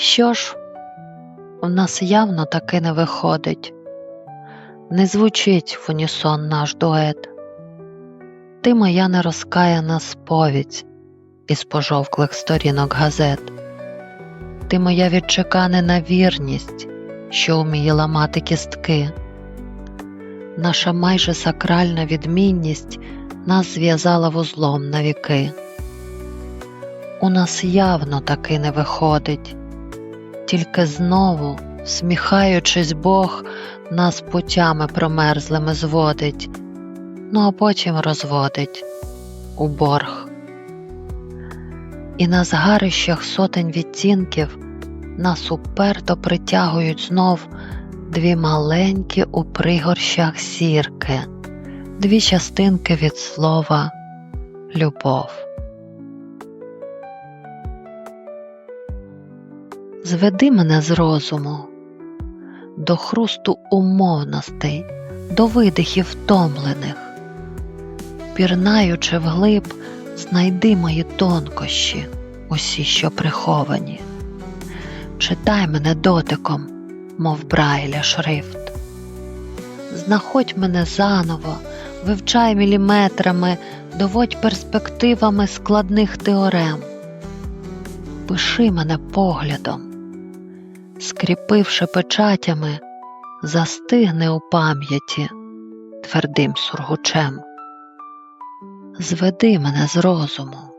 Що ж, у нас явно таки не виходить, не звучить в унісон наш дует. Ти моя нерозкаяна сповідь із пожовклих сторінок газет. Ти моя відчеканена вірність, що вміє ламати кістки. Наша майже сакральна відмінність нас зв'язала вузлом на віки. У нас явно таки не виходить, тільки знову, всміхаючись, Бог нас путями промерзлими зводить, ну а потім розводить у борг. І на згарищах сотень відтінків нас уперто притягують знов дві маленькі у пригорщах сірки, дві частинки від слова любов. Зведи мене з розуму до хрусту умовностей, до видихів втомлених, пірнаючи вглиб, знайди мої тонкощі, усі, що приховані. Читай мене дотиком, мов брайля шрифт. Знаходь мене заново, вивчай міліметрами, доводь перспективами складних теорем. Пиши мене поглядом, скріпивши печатями, застигне у пам'яті твердим сургучем. Зведи мене з розуму.